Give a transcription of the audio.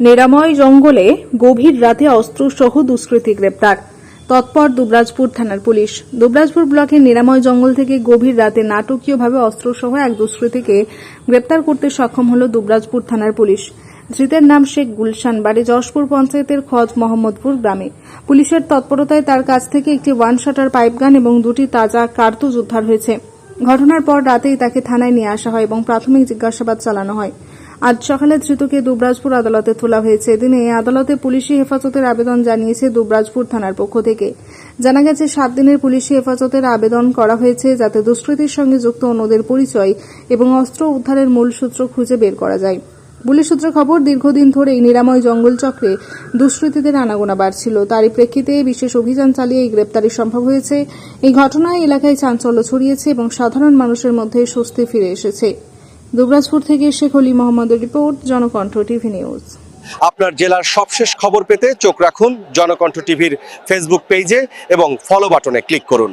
নিরাময় জঙ্গলে গভীর রাতে অস্ত্রসহ দুষ্কৃতী গ্রেপ্তার। তৎপর দুবরাজপুর থানার পুলিশ। দুবরাজপুর ব্লকের নিরাময় জঙ্গল থেকে গভীর রাতে নাটকীয়ভাবে অস্ত্রসহ এক দুষ্কৃতীকে গ্রেপ্তার করতে সক্ষম হল দুবরাজপুর থানার পুলিশ। ধৃতের নাম শেখ গুলশান, বাড়ি যশপুর পঞ্চায়েতের খজ মোহাম্মদপুর গ্রামে। পুলিশের তৎপরতায় তার কাছ থেকে একটি ওয়ান শাটার পাইপগান এবং দুটি তাজা কার্তুজ উদ্ধার হয়েছে। ঘটনার পর রাতেই তাকে থানায় নিয়ে আসা হয় এবং প্রাথমিক জিজ্ঞাসাবাদ চালানো হয়। আজ সকালে ধৃতকে দুবরাজপুর আদালতে তোলা হয়েছে। এদিনে আদালতে পুলিশি হেফাজতের আবেদন জানিয়েছে দুবরাজপুর থানার পক্ষ থেকে। জানা গেছে, সাত দিনের পুলিশি হেফাজতের আবেদন করা হয়েছে যাতে দুষ্কৃতির সঙ্গে যুক্ত অন্যদের পরিচয় এবং অস্ত্র উদ্ধারের মূল সূত্র খুঁজে বের করা যায়। পুলিশ সূত্রে খবর, দীর্ঘদিন ধরেই নিরাময় জঙ্গল চক্রে দুষ্কৃতীদের আনাগোনা বাড়ছিল। তারই প্রেক্ষিতে বিশেষ অভিযান চালিয়ে এই গ্রেপ্তারি সম্ভব হয়েছে। এই ঘটনায় এলাকায় চাঞ্চল্য ছড়িয়েছে এবং সাধারণ মানুষের মধ্যে স্বস্তি ফিরে এসেছে। দুবরাজপুর থেকে শেখ অলি মোহাম্মদের রিপোর্ট, জনকণ্ঠ টিভি নিউজ। আপনার জেলার সবশেষ খবর পেতে চোখ রাখুন জনকণ্ঠ টিভির ফেসবুক পেজে এবং ফলো বাটনে ক্লিক করুন।